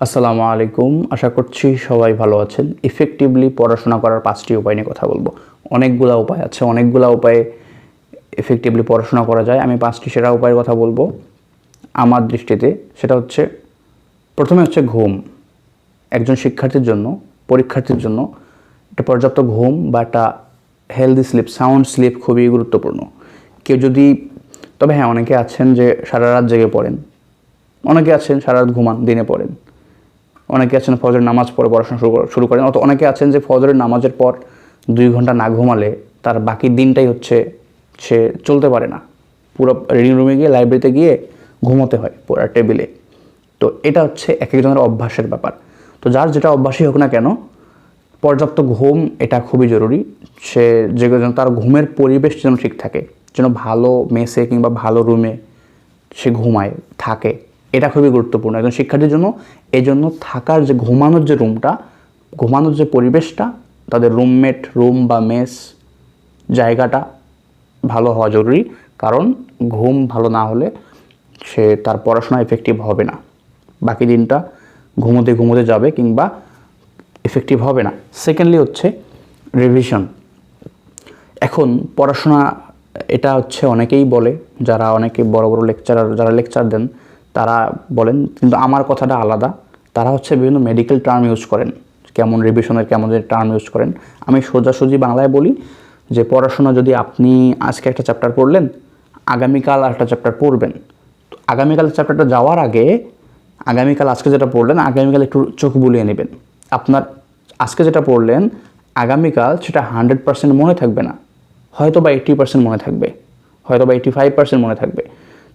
আসসালামু আলাইকুম। আশা করছি সবাই ভালো আছেন। ইফেক্টিভলি পড়াশোনা করার পাঁচটি উপায় নিয়ে কথা বলব। অনেকগুলা উপায় আছে। অনেকগুলা উপায়ে এফেক্টিভলি পড়াশোনা করা যায়। আমি পাঁচটি সেরা উপায়ের কথা বলব আমার দৃষ্টিতে। সেটা হচ্ছে, প্রথমে হচ্ছে ঘুম। একজন শিক্ষার্থীর জন্য, পরীক্ষার্থীর জন্য একটা পর্যাপ্ত ঘুম বা একটা হেলদি স্লিপ সাউন্ড স্লিপ খুবই গুরুত্বপূর্ণ। কেউ যদি, তবে হ্যাঁ অনেকে আছেন যে সারা রাত জেগে পড়েন। অনেকে আছেন সারা রাত ঘুমান, দিনে পড়েন। অনেকে আছেন ফজরের নামাজ পড়ে পড়াশোনা শুরু শুরু করেন, অত অনেকে আছেন যে ফজরের নামাজের পর দুই ঘণ্টা না ঘুমালে তার বাকি দিনটাই হচ্ছে সে চলতে পারে না। পুরো রিডিং রুমে গিয়ে লাইব্রেরিতে গিয়ে ঘুমোতে হয় পড়ার টেবিলে তো এটা হচ্ছে এক একজনের অভ্যাসের ব্যাপার। তো যার যেটা অভ্যাসই হোক না কেন, পর্যাপ্ত ঘুম এটা খুবই জরুরি। সে যে যেন তার ঘুমের পরিবেশ যেন ঠিক থাকে, যেন ভালো মেসে কিংবা ভালো রুমে সে ঘুমায়, থাকে। এটা খুবই গুরুত্বপূর্ণ। একজন শিক্ষার্থীর জন্য এই জন্য থাকার যে, ঘুমানোর যে রুমটা, ঘুমানোর যে পরিবেশটা, তাদের রুমমেট, রুম বা মেস জায়গাটা ভালো হওয়া জরুরি। কারণ ঘুম ভালো না হলে সে তার পড়াশোনা এফেক্টিভ হবে না। বাকি দিনটা ঘুমোতে ঘুমোতে যাবে কিংবা এফেক্টিভ হবে না। সেকেন্ডলি হচ্ছে রিভিশন এখন পড়াশোনা, এটা হচ্ছে অনেকেই বলে, যারা অনেকে বড় বড় লেকচারার যারা লেকচার দেন তারা বলেন, কিন্তু আমার কথাটা আলাদা। তারা হচ্ছে বিভিন্ন মেডিকেল টার্ম ইউজ করেন। কেমন রিভিশনের কেমন টার্ম ইউজ করেন। আমি সোজাসুজি বাংলায় বলি যে, পড়াশোনা যদি আপনি আজকে একটা চ্যাপ্টার পড়লেন, আগামীকাল আরেকটা চ্যাপ্টার পড়বেন। তো আগামীকাল চ্যাপ্টারটা যাওয়ার আগে, আগামীকাল আজকে যেটা পড়লেন, আগামীকাল একটু চোখ বুলিয়ে নেবেন। আপনার আজকে যেটা পড়লেন, আগামীকাল সেটা হান্ড্রেড পার্সেন্ট মনে থাকবে না। হয়তো বা এইট্টি পার্সেন্ট মনে থাকবে। হয়তো বা এইটি ফাইভ পার্সেন্ট মনে থাকবে।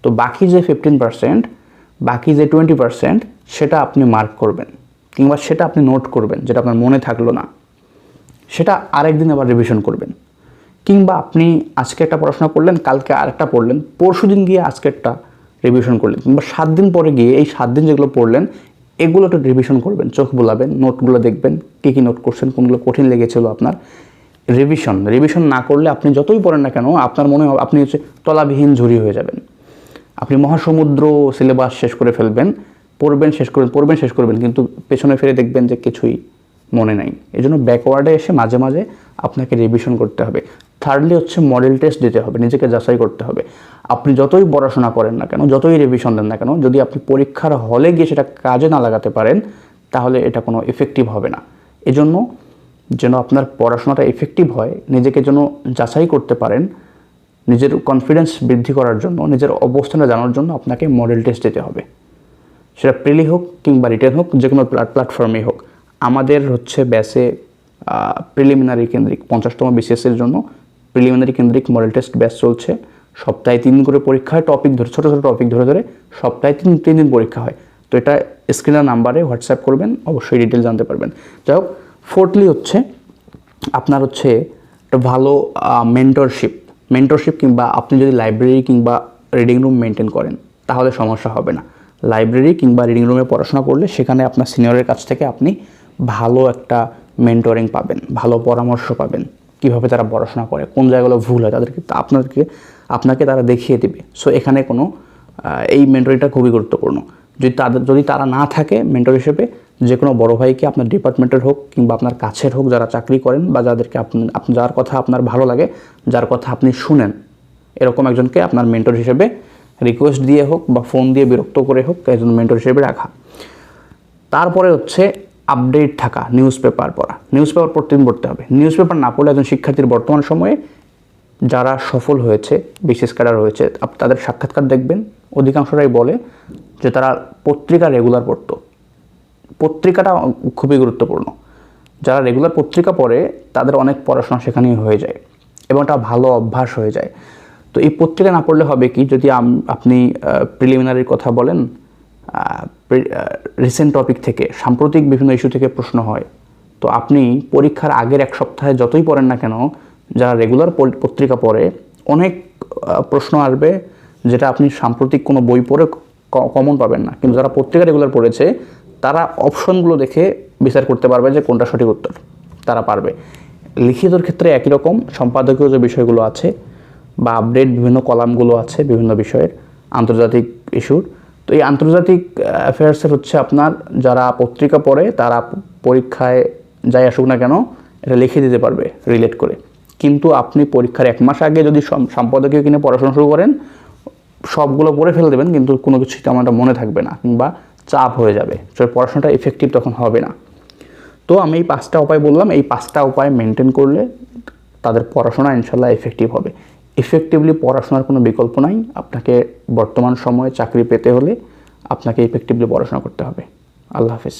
তো বাকি যে ফিফটিন পার্সেন্ট বাকি যে টোয়েন্টি পার্সেন্ট সেটা আপনি মার্ক করবেন, কিংবা সেটা আপনি নোট করবেন, যেটা আপনার মনে থাকল না। সেটা আরেকদিন আবার রিভিশন করবেন। কিংবা আপনি আজকে একটা পড়াশোনা করলেন, কালকে আরেকটা পড়লেন, পরশু দিন গিয়ে আজকেরটা রিভিশন করলেন, কিংবা সাত দিন পরে গিয়ে এই সাত দিন যেগুলো পড়লেন, এগুলো একটু রিভিশন করবেন, চোখ বোলাবেন নোটগুলো দেখবেন, কী কী নোট করছেন, কোনগুলো কঠিন লেগেছিল আপনার। রিভিশন রিভিশন না করলে আপনি যতই পড়েন না কেন, আপনার মনে আপনি হচ্ছে তলাবিহীন ঝুরি হয়ে যাবেন। আপনি মহাসমুদ্র সিলেবাস শেষ করে ফেলবেন, পড়বেন, শেষ করবেন পড়বেন, শেষ করবেন, কিন্তু পেছনে ফিরে দেখবেন যে কিছুই মনে নাই। এই জন্য ব্যাকওয়ার্ডে এসে মাঝে মাঝে আপনাকে রিভিশন করতে হবে। থার্ডলি হচ্ছে মডেল টেস্ট দিতে হবে, নিজেকে যাচাই করতে হবে। আপনি যতই পড়াশোনা করেন না কেন, যতই রিভিশন দেন না কেন, যদি আপনি পরীক্ষার হলে গিয়ে সেটা কাজে না লাগাতে পারেন, তাহলে এটা কোনো এফেক্টিভ হবে না। এজন্য যেন আপনার পড়াশোনাটা এফেক্টিভ হয়, নিজেকে যেন যাচাই করতে পারেন নিজের কনফিডেন্স বৃদ্ধি করার জন্য, নিজের অবস্থানটা জানার জন্য আপনাকে মডেল টেস্ট দিতে হবে। সেটা প্রিলি হোক কিংবা রিটার্ন হোক যে কোনো প্ল্যাটফর্মেই হোক। আমাদের হচ্ছে ব্যাসে প্রিলিমিনারি কেন্দ্রিক, পঞ্চাশতম বিসিএসের জন্য প্রিলিমিনারি কেন্দ্রিক মডেল টেস্ট ব্যাস চলছে। সপ্তাহে তিন করে পরীক্ষা হয় টপিক ধরে, ছোটো ছোটো টপিক ধরে ধরে সপ্তাহে তিন তিন দিন পরীক্ষা হয়। তো এটা স্ক্রিনার নাম্বারে হোয়াটসঅ্যাপ করবেন, অবশ্যই ডিটেল জানতে পারবেন। যাই হোক ফোর্থলি হচ্ছে আপনার হচ্ছে একটা ভালো মেন্টরশিপ মেন্টরশিপ কিংবা আপনি যদি লাইব্রেরি কিংবা রিডিং রুম মেনটেন করেন, তাহলে সমস্যা হবে না। লাইব্রেরি কিংবা রিডিং রুমে পড়াশোনা করলে সেখানে আপনার সিনিয়রের কাছ থেকে আপনি ভালো একটা মেন্টরিং পাবেন, ভালো পরামর্শ পাবেন, কীভাবে তারা পড়াশোনা করে, কোন জায়গাগুলো ভুল হয় তাদেরকে, আপনাদেরকে, আপনাকে তারা দেখিয়ে দেবে। সো এখানে কোনো এই মেন্টরিংটা খুবই গুরুত্বপূর্ণ। যদি তাদের, যদি তারা না থাকে মেন্টর হিসেবে যে কোনো বড় ভাইকে আপনার ডিপার্টমেন্টের হোক কিংবা আপনার কাছের হোক যারা চাকরি করেন বা যাদেরকে আপনি যার কথা আপনার ভালো লাগে, যার কথা আপনি শুনেন, এরকম একজনকে আপনার মেন্টর হিসেবে রিকোয়েস্ট দিয়ে হোক বা ফোন দিয়ে বিরক্ত করে হোক, একজন মেন্টর হিসেবে রাখা। তারপরে হচ্ছে আপডেট থাকা নিউজ পেপার পড়া। নিউজ পেপার প্রতিদিন পড়তে হবে। নিউজ পেপার না পড়লে একজন শিক্ষার্থীর বর্তমান সময়ে যারা সফল হয়েছে, বিশেষ ক্যাডার হয়েছে তাদের সাক্ষাৎকার দেখবেন। অধিকাংশরাই বলে যে তারা পত্রিকা রেগুলার পড়তো। পত্রিকাটা খুবই গুরুত্বপূর্ণ। যারা রেগুলার পত্রিকা পড়ে, তাদের অনেক পড়াশোনা সেখানেই হয়ে যায় এবং এটা ভালো অভ্যাস হয়ে যায়। তো এই পত্রিকা না পড়লে হবে কি? যদি আপনি প্রিলিমিনারির কথা বলেন রিসেন্ট টপিক থেকে, সাম্প্রতিক বিভিন্ন ইস্যু থেকে প্রশ্ন হয়, তো আপনি পরীক্ষার আগের এক সপ্তাহে যতই পড়েন না কেন, যারা রেগুলার পত্রিকা পড়ে, অনেক প্রশ্ন আসবে যেটা আপনি সাম্প্রতিক কোনো বই পড়ে কমন পাবেন না। কিন্তু যারা পত্রিকা রেগুলার পড়েছে তারা অপশনগুলো দেখে বিচার করতে পারবে যে কোনটা সঠিক উত্তর। তারা পারবে। লিখিতর ক্ষেত্রে একই রকম, সম্পাদকীয় যে বিষয়গুলো আছে বা আপডেট বিভিন্ন কলামগুলো আছে বিভিন্ন বিষয়ের আন্তর্জাতিক ইস্যুর। তো এই আন্তর্জাতিক অ্যাফেয়ার্সের হচ্ছে আপনার যারা পত্রিকা পড়ে তারা পরীক্ষায় যাই আসুক না কেন এটা লিখে দিতে পারবে রিলেট করে। কিন্তু আপনি পরীক্ষার এক মাস আগে যদি সম্পাদকীয় কিনে পড়াশোনা শুরু করেন, সবগুলো পড়ে ফেলে দেবেন, কিন্তু কোনো তেমন একটা মনে থাকবে না। কিংবা চাপ হয়ে যাবে। পড়াশোনাটা এফেক্টিভ তখন হবে না। তো আমি এই পাঁচটা উপায় বললাম, এই পাঁচটা উপায় মেনটেন করলে তাদের পড়াশোনা ইনশাল্লাহ এফেক্টিভ হবে। এফেক্টিভলি পড়াশোনার কোনো বিকল্প নাই। আপনাকে বর্তমান সময়ে চাকরি পেতে হলে আপনাকে এফেক্টিভলি পড়াশোনা করতে হবে। আল্লাহ হাফিজ।